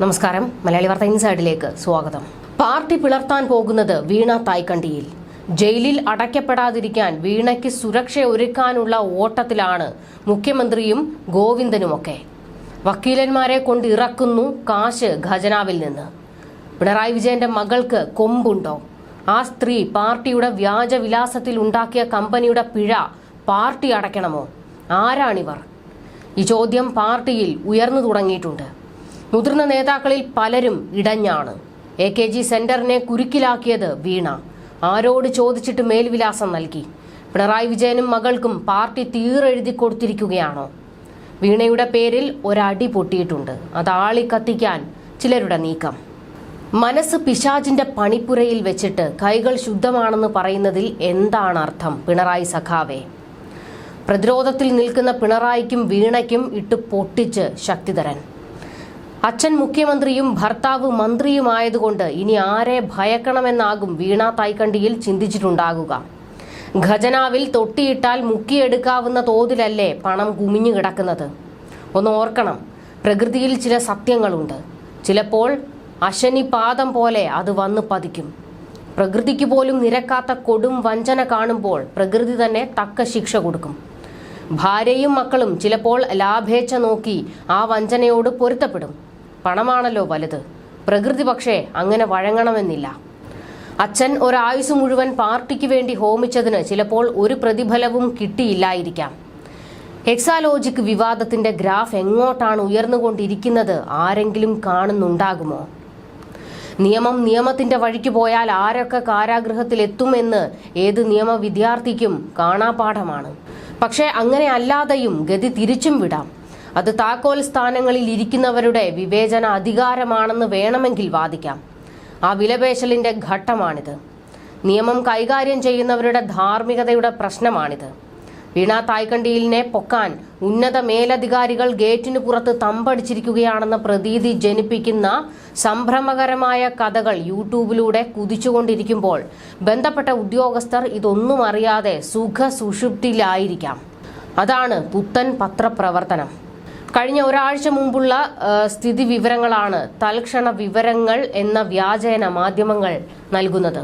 നമസ്കാരം. മലയാളി വാർത്ത ഇൻസൈഡിലേക്ക് സ്വാഗതം. പാർട്ടി പിളർത്താൻ പോകുന്നത് വീണ തായ്ക്കണ്ടിയിൽ. ജയിലിൽ അടയ്ക്കപ്പെടാതിരിക്കാൻ വീണയ്ക്ക് സുരക്ഷ ഒരുക്കാനുള്ള ഓട്ടത്തിലാണ് മുഖ്യമന്ത്രിയും ഗോവിന്ദനുമൊക്കെ. വക്കീലന്മാരെ കൊണ്ട് ഇറക്കുന്നു കാശ് ഖജനാവിൽ നിന്ന്. പിണറായി വിജയന്റെ മകൾക്ക് കൊമ്പുണ്ടോ? ആ സ്ത്രീ പാർട്ടിയുടെ വ്യാജവിലാസത്തിൽ ഉണ്ടാക്കിയ കമ്പനിയുടെ പിഴ പാർട്ടി അടയ്ക്കണമോ? ആരാണിവർ? ഈ ചോദ്യം പാർട്ടിയിൽ ഉയർന്നു തുടങ്ങിയിട്ടുണ്ട്. മുതിർന്ന നേതാക്കളിൽ പലരും ഇടഞ്ഞാണ്. എ കെ ജി സെന്ററിനെ കുരുക്കിലാക്കിയത് വീണ. ആരോട് ചോദിച്ചിട്ട് മേൽവിലാസം നൽകി. പിണറായി വിജയനും മകൾക്കും പാർട്ടി തീറെഴുതി കൊടുത്തിരിക്കുകയാണോ? വീണയുടെ പേരിൽ ഒരടി പൊട്ടിയിട്ടുണ്ട്. അത് ആളി കത്തിക്കാൻ ചിലരുടെ നീക്കം. മനസ്സ് പിശാചിന്റെ പണിപ്പുരയിൽ വെച്ചിട്ട് കൈകൾ ശുദ്ധമാണെന്ന് പറയുന്നതിൽ എന്താണ് അർത്ഥം പിണറായി സഖാവേ? പ്രതിരോധത്തിൽ നിൽക്കുന്ന പിണറായിക്കും വീണയ്ക്കും ഇട്ട് പൊട്ടിച്ച് ശക്തിധരൻ. അച്ഛൻ മുഖ്യമന്ത്രിയും ഭർത്താവ് മന്ത്രിയുമായതുകൊണ്ട് ഇനി ആരെ ഭയക്കണമെന്നാകും വീണ തായ്ക്കണ്ടിയിൽ ചിന്തിച്ചിട്ടുണ്ടാകുക. ഖജനാവിൽ തൊട്ടിയിട്ടാൽ മുക്കിയെടുക്കാവുന്ന തോതിലല്ലേ പണം കുമിഞ്ഞു കിടക്കുന്നത്. ഒന്ന് ഓർക്കണം പ്രകൃതിയിൽ ചില സത്യങ്ങളുണ്ട്. ചിലപ്പോൾ അശനി പാദം പോലെ അത് വന്ന് പതിക്കും. പ്രകൃതിക്ക് പോലും നിരക്കാത്ത കൊടും വഞ്ചന കാണുമ്പോൾ പ്രകൃതി തന്നെ തക്ക ശിക്ഷ കൊടുക്കും. ഭാര്യയും മക്കളും ചിലപ്പോൾ ലാഭേച്ഛ നോക്കി ആ വഞ്ചനയോട് പൊരുത്തപ്പെടും. പണമാണല്ലോ വലുത്. പ്രകൃതി പക്ഷേ അങ്ങനെ വഴങ്ങണമെന്നില്ല. അച്ഛൻ ഒരായുസ് മുഴുവൻ പാർട്ടിക്ക് വേണ്ടി ഹോമിച്ചതിന് ചിലപ്പോൾ ഒരു പ്രതിഫലവും കിട്ടിയില്ലായിരിക്കാം. എക്സാലോജിക് വിവാദത്തിന്റെ ഗ്രാഫ് എങ്ങോട്ടാണ് ഉയർന്നുകൊണ്ടിരിക്കുന്നത് ആരെങ്കിലും കാണുന്നുണ്ടാകുമോ? നിയമം നിയമത്തിന്റെ വഴിക്ക് പോയാൽ ആരൊക്കെ കാരാഗൃഹത്തിലെത്തുമെന്ന് ഏത് നിയമ വിദ്യാർത്ഥിക്കും കാണാപാഠമാണ്. പക്ഷേ അങ്ങനെ അല്ലാതെയും ഗതി തിരിച്ചും വിടാം. അത് താക്കോൽ സ്ഥാനങ്ങളിൽ ഇരിക്കുന്നവരുടെ വിവേചന അധികാരമാണെന്ന് വേണമെങ്കിൽ വാദിക്കാം. ആ വിലപേശലിന്റെ ഘട്ടമാണിത്. നിയമം കൈകാര്യം ചെയ്യുന്നവരുടെ ധാർമ്മികതയുടെ പ്രശ്നമാണിത്. വീണ തായ്ക്കണ്ടിയിലിനെ പൊക്കാൻ ഉന്നത മേലധികാരികൾ ഗേറ്റിനു പുറത്ത് തമ്പടിച്ചിരിക്കുകയാണെന്ന പ്രതീതി ജനിപ്പിക്കുന്ന സംഭ്രമകരമായ കഥകൾ യൂട്യൂബിലൂടെ കുതിച്ചുകൊണ്ടിരിക്കുമ്പോൾ ബന്ധപ്പെട്ട ഉദ്യോഗസ്ഥർ ഇതൊന്നും അറിയാതെ സുഖ സുഷുപ്തിയിലായിരിക്കാം അതാണ് പുത്തൻ പത്രപ്രവർത്തനം. കഴിഞ്ഞ ഒരാഴ്ച മുമ്പുള്ള സ്ഥിതി വിവരങ്ങളാണ് തൽക്ഷണ വിവരങ്ങൾ എന്ന വ്യാജേന മാധ്യമങ്ങൾ നൽകുന്നത്.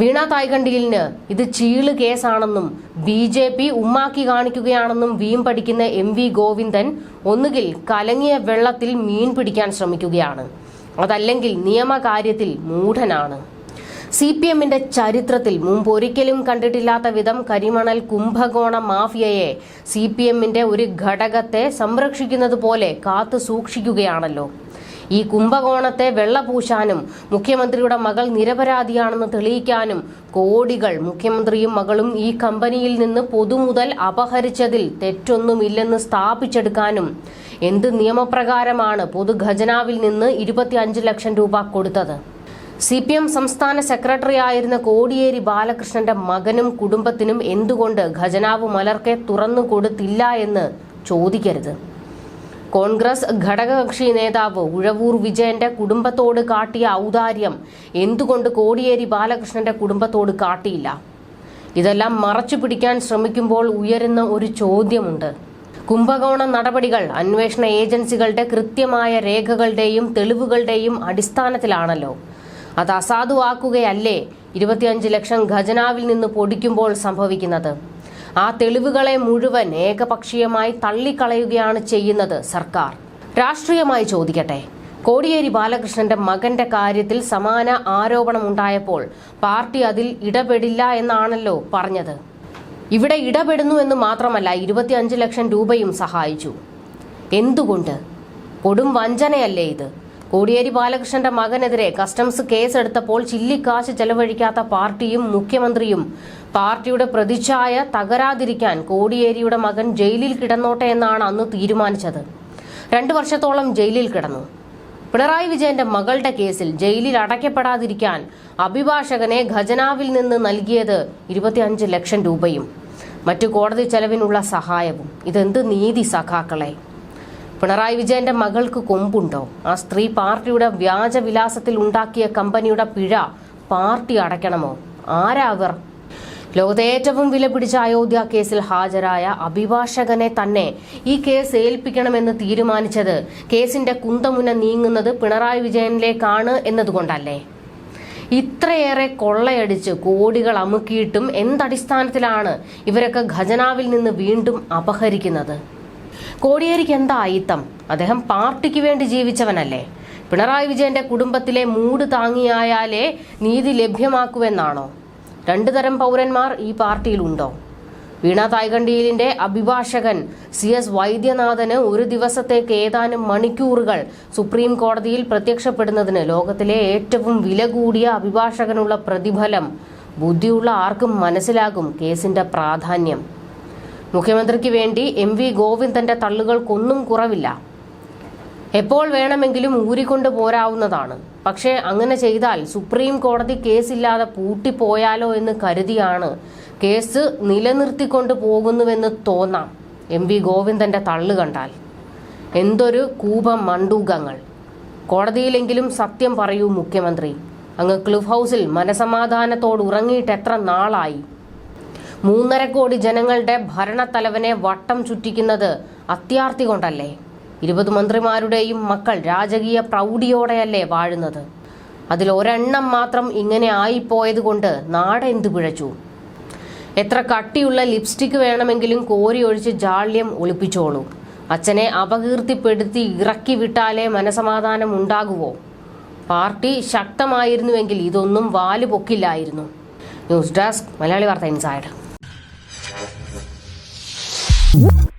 വീണ തായ്കണ്ടിലിന് ഇത് ചീൾ കേസാണെന്നും ബി ജെ പി ഉമ്മാക്കി കാണിക്കുകയാണെന്നും വീം പഠിക്കുന്ന എം വി ഗോവിന്ദൻ ഒന്നുകിൽ കലങ്ങിയ വെള്ളത്തിൽ മീൻ പിടിക്കാൻ ശ്രമിക്കുകയാണ്. അതല്ലെങ്കിൽ നിയമകാര്യത്തിൽ മൂഢനാണ്. സി പി എമ്മിന്റെ ചരിത്രത്തിൽ മുമ്പ് ഒരിക്കലും കണ്ടിട്ടില്ലാത്ത വിധം കരിമണൽ കുംഭകോണ മാഫിയയെ സി പി എമ്മിന്റെ ഒരു ഘടകത്തെ സംരക്ഷിക്കുന്നത് പോലെ കാത്തു സൂക്ഷിക്കുകയാണല്ലോ. ഈ കുംഭകോണത്തെ വെള്ളപൂശാനും മുഖ്യമന്ത്രിയുടെ മകൾ നിരപരാധിയാണെന്ന് തെളിയിക്കാനും കോടികൾ മുഖ്യമന്ത്രിയും മകളും ഈ കമ്പനിയിൽ നിന്ന് പൊതുമുതൽ അപഹരിച്ചതിൽ തെറ്റൊന്നുമില്ലെന്ന് സ്ഥാപിച്ചെടുക്കാനും എന്ത് നിയമപ്രകാരമാണ് പൊതുഖജനാവിൽ നിന്ന് ഇരുപത്തിയഞ്ച് ലക്ഷം രൂപ കൊടുത്തത്? സി പി എം സംസ്ഥാന സെക്രട്ടറി ആയിരുന്ന കോടിയേരി ബാലകൃഷ്ണന്റെ മകനും കുടുംബത്തിനും എന്തുകൊണ്ട് ഖജനാവ് മലർക്കെ തുറന്നു കൊടുത്തില്ല എന്ന് ചോദിക്കരുത്. കോൺഗ്രസ് ഘടകകക്ഷി നേതാവ് ഉഴവൂർ വിജയന്റെ കുടുംബത്തോട് കാട്ടിയ ഔദാര്യം എന്തുകൊണ്ട് കോടിയേരി ബാലകൃഷ്ണന്റെ കുടുംബത്തോട് കാട്ടിയില്ല? ഇതെല്ലാം മറച്ചു പിടിക്കാൻ ശ്രമിക്കുമ്പോൾ ഉയരുന്ന ഒരു ചോദ്യമുണ്ട്. കുംഭകോണ നടപടികൾ അന്വേഷണ ഏജൻസികളുടെ കൃത്യമായ രേഖകളുടെയും തെളിവുകളുടെയും അടിസ്ഥാനത്തിലാണല്ലോ അത് അസാധുവാക്കുകയല്ലേ? ഇരുപത്തിയഞ്ച് ലക്ഷം ഖജനാവിൽ നിന്ന് പൊടിക്കുമ്പോൾ സംഭവിക്കുന്നത്. ആ തെളിവുകളെ മുഴുവൻ ഏകപക്ഷീയമായി തള്ളിക്കളയുകയാണ് ചെയ്യുന്നത് സർക്കാർ. രാഷ്ട്രീയമായി ചോദിക്കട്ടെ. കോടിയേരി ബാലകൃഷ്ണന്റെ മകന്റെ കാര്യത്തിൽ സമാന ആരോപണം ഉണ്ടായപ്പോൾ പാർട്ടി അതിൽ ഇടപെടില്ല എന്നാണല്ലോ പറഞ്ഞത്. ഇവിടെ ഇടപെടുന്നു എന്ന് മാത്രമല്ല ഇരുപത്തിയഞ്ച് ലക്ഷം രൂപയും സഹായിച്ചു. എന്തുകൊണ്ട്? കൊടും വഞ്ചനയല്ലേ ഇത്? കോടിയേരി ബാലകൃഷ്ണന്റെ മകനെതിരെ കസ്റ്റംസ് കേസെടുത്തപ്പോൾ ചില്ലിക്കാശ് ചെലവഴിക്കാത്ത പാർട്ടിയും മുഖ്യമന്ത്രിയും. പാർട്ടിയുടെ പ്രതിച്ഛായ തകരാതിരിക്കാൻ കോടിയേരിയുടെ മകൻ ജയിലിൽ കിടന്നോട്ടെ എന്നാണ് അന്ന് തീരുമാനിച്ചത്. രണ്ടു വർഷത്തോളം ജയിലിൽ കിടന്നു. പിണറായി വിജയന്റെ മകളുടെ കേസിൽ ജയിലിൽ അടയ്ക്കപ്പെടാതിരിക്കാൻ അഭിഭാഷകനെ ഖജനാവിൽ നിന്ന് നൽകിയത് ഇരുപത്തിയഞ്ച് ലക്ഷം രൂപയും. മറ്റു കോടതി ചെലവിനുള്ള സഹായവും. ഇതെന്ത് നീതി സഖാക്കളെ? പിണറായി വിജയന്റെ മകൾക്ക് കൊമ്പുണ്ടോ? ആ സ്ത്രീ പാർട്ടിയുടെ വ്യാജവിലാസത്തിൽ ഉണ്ടാക്കിയ കമ്പനിയുടെ പിഴ പാർട്ടി അടയ്ക്കണമോ? ആരാവർ ലോകത്തെ ഏറ്റവും വില പിടിച്ച അയോധ്യ കേസിൽ ഹാജരായ അഭിഭാഷകനെ തന്നെ ഈ കേസ് ഏൽപ്പിക്കണമെന്ന് തീരുമാനിച്ചത് കേസിന്റെ കുന്തമുന നീങ്ങുന്നത് പിണറായി വിജയനിലേക്കാണ് എന്നതുകൊണ്ടല്ലേ? ഇത്രയേറെ കൊള്ളയടിച്ച് കോടികൾ അമുക്കിയിട്ടും എന്തടിസ്ഥാനത്തിലാണ് ഇവരൊക്കെ ഖജനാവിൽ നിന്ന് വീണ്ടും അപഹരിക്കുന്നത്? കോടിയേരിക്ക് എന്താ അയിത്തം അദ്ദേഹം പാർട്ടിക്ക് വേണ്ടി ജീവിച്ചവനല്ലേ? പിണറായി വിജയന്റെ കുടുംബത്തിലെ മൂട് താങ്ങിയായാലേ നീതി ലഭ്യമാക്കുവെന്നാണോ? രണ്ടു തരം പൗരന്മാർ ഈ പാർട്ടിയിലുണ്ടോ? വീണ തായ്കണ്ടിയിലിന്റെ അഭിഭാഷകൻ സി എസ് വൈദ്യനാഥന് ഒരു ദിവസത്തേക്ക് ഏതാനും മണിക്കൂറുകൾ സുപ്രീം കോടതിയിൽ പ്രത്യക്ഷപ്പെടുന്നതിന് ലോകത്തിലെ ഏറ്റവും വില കൂടിയ അഭിഭാഷകനുള്ള പ്രതിഫലം ബുദ്ധിയുള്ള ആർക്കും മനസ്സിലാകും കേസിന്റെ പ്രാധാന്യം. മുഖ്യമന്ത്രിക്ക് വേണ്ടി എം വി ഗോവിന്ദന്റെ തള്ളുകൾക്കൊന്നും കുറവില്ല. എപ്പോൾ വേണമെങ്കിലും ഊരിക്കൊണ്ട് പോരാവുന്നതാണ്. പക്ഷേ അങ്ങനെ ചെയ്താൽ സുപ്രീം കോടതി കേസില്ലാതെ പൂട്ടിപ്പോയാലോ എന്ന് കരുതിയാണ് കേസ് നിലനിർത്തിക്കൊണ്ട് പോകുന്നുവെന്ന് തോന്നാം എം വി ഗോവിന്ദന്റെ തള്ളു കണ്ടാൽ. എന്തൊരു കൂപം മണ്ടൂകങ്ങൾ. കോടതിയിലെങ്കിലും സത്യം പറയൂ മുഖ്യമന്ത്രി. അങ്ങ് ക്ലിഫ് ഹൗസിൽ മനസമാധാനത്തോട് ഉറങ്ങിയിട്ട് എത്ര നാളായി? മൂന്നര കോടി ജനങ്ങളുടെ ഭരണത്തലവനെ വട്ടം ചുറ്റിക്കുന്നത് അത്യാർത്തി കൊണ്ടല്ലേ? ഇരുപത് മന്ത്രിമാരുടെയും മക്കൾ രാജകീയ പ്രൗഢിയോടെയല്ലേ വാഴുന്നത്? അതിൽ ഒരെണ്ണം മാത്രം ഇങ്ങനെ ആയിപ്പോയത് കൊണ്ട് നാടെന്തു പിഴച്ചു? എത്ര കട്ടിയുള്ള ലിപ്സ്റ്റിക് വേണമെങ്കിലും കോരി ഒഴിച്ച് ജാള്യം ഒളിപ്പിച്ചോളൂ. അച്ഛനെ അപകീർത്തിപ്പെടുത്തി ഇറക്കി വിട്ടാലേ മനസമാധാനം ഉണ്ടാകുവോ? പാർട്ടി ശക്തമായിരുന്നുവെങ്കിൽ ഇതൊന്നും വാൽ പൊക്കില്ലായിരുന്നു. ന്യൂസ് ഡെസ്ക് മലയാളി വാർത്ത ഇൻസൈഡ്. Whoop.